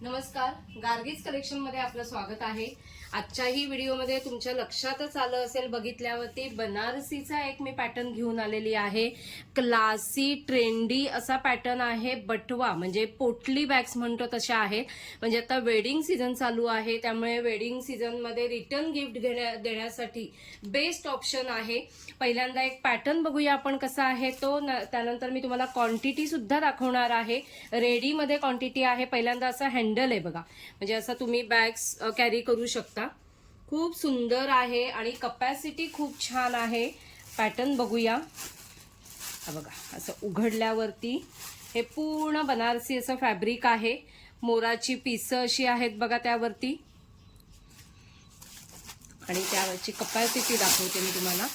नमस्कार. गार्गीज कलेक्शनमध्ये आपलं स्वागत आहे. आजच्याही व्हिडिओमध्ये तुमच्या लक्षातच आलं असेल बघितल्यावरती बनारसीचा एक मी पॅटर्न घेऊन आलेली आहे. क्लासी ट्रेंडी असा पॅटर्न आहे. बटवा म्हणजे पोटली बॅग्स म्हणतो तशा आहेत. म्हणजे आता वेडिंग सीझन चालू आहे. त्यामुळे वेडिंग सीझनमध्ये रिटर्न गिफ्ट घेण्या देण्यासाठी बेस्ट ऑप्शन आहे. पहिल्यांदा एक पॅटर्न बघूया आपण कसा आहे तो. न- त्यानंतर मी तुम्हाला क्वांटिटीसुद्धा दाखवणार आहे. रेडीमध्ये क्वांटिटी आहे. पहिल्यांदा असं हँडल आहे बघा. म्हणजे असं तुम्ही बॅग्स कॅरी करू शकता. खूप सुंदर आहे आणि कपॅसिटी खूप छान आहे. पॅटर्न बघूया. बघा असं उघडल्यावरती हे पूर्ण बनारसी असं फॅब्रिक आहे. मोराची पिसं अशी आहेत बघा त्यावरती. आणि त्यावरची कपॅसिटी दाखवते मी तुम्हाला.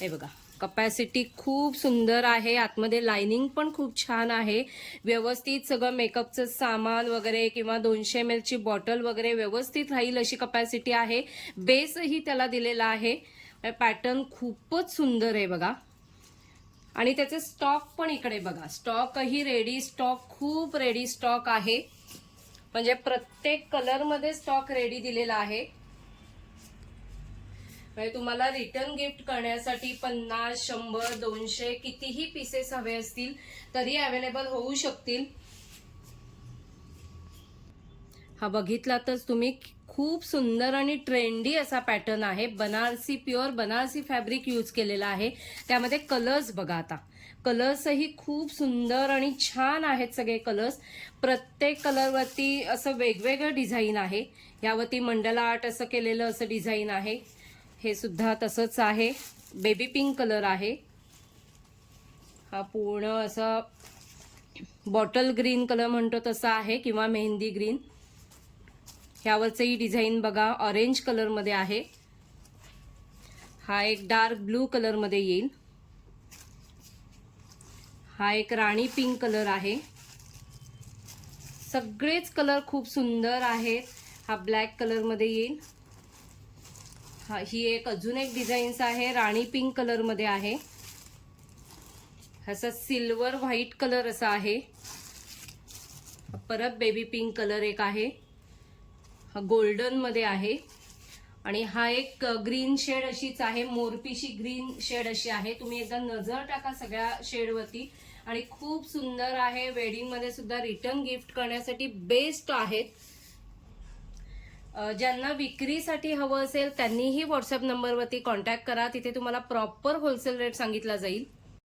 हे बघा. कपॅसिटी खूप सुंदर आहे. आतमध्ये लाइनिंग पण खूप छान आहे. व्यवस्थित सगळं मेकअपचं सामान वगैरे किंवा दोनशे एम एलची बॉटल वगैरे व्यवस्थित राहील अशी कपॅसिटी आहे. बेसही त्याला दिलेला आहे. म्हणजे पॅटर्न खूपच सुंदर आहे बघा. आणि त्याचे स्टॉक पण इकडे बघा. स्टॉकही रेडी स्टॉक खूप रेडी स्टॉक आहे. म्हणजे प्रत्येक कलरमध्ये स्टॉक रेडी दिलेला आहे. म्हणजे तुम्हाला रिटर्न गिफ्ट करण्यासाठी पन्नास शंभर दोनशे कितीही पीसेस हवे असतील तरी अवेलेबल होऊ शकतील. हा बघितला तर तुम्ही खूप सुंदर आणि ट्रेंडी असा पॅटर्न आहे. Banarasi pure Banarasi fabric use केलेला आहे. त्यामध्ये कलर्स बघा आता. कलर्सही खूप सुंदर आणि छान आहेत सगळे कलर्स प्रत्येक कलरवरती असं वेगवेगळं डिझाईन आहे. यावरती मंडला आर्ट असं केलेलं असं डिझाईन आहे. हे सुद्धा तसंच आहे. बेबी पिंक कलर आहे. हा पूर्ण असा बॉटल ग्रीन कलर म्हणतो तसा आहे किंवा मेहंदी ग्रीन ह्यावरचंही डिझाईन बघा ऑरेंज कलरमध्ये आहे. हा एक डार्क ब्लू कलरमध्ये येईल. हा एक राणी पिंक कलर आहे. सगळेच कलर खूप सुंदर आहेत. हा ब्लॅक कलरमध्ये येईल. हा ही एक अजून एक डिझाईन्स आहे. राणी पिंक कलरमध्ये आहे. असा सिल्वर व्हाईट कलर असा आहे. परत बेबी पिंक कलर एक आहे. हा गोल्डनमध्ये आहे. आणि हा एक ग्रीन शेड अशीच आहे. मोरपीशी ग्रीन शेड अशी आहे. तुम्ही एकदा नजर टाका सगळ्या शेडवरती आणि खूप सुंदर आहे. वेडिंगमध्ये सुद्धा रिटर्न गिफ्ट करण्यासाठी बेस्ट आहेत. ज्यांना विक्रीसाठी हवं असेल त्यांनीही व्हॉट्सअप नंबरवरती कॉन्टॅक्ट करा. तिथे तुम्हाला प्रॉपर होलसेल रेट सांगितला जाईल.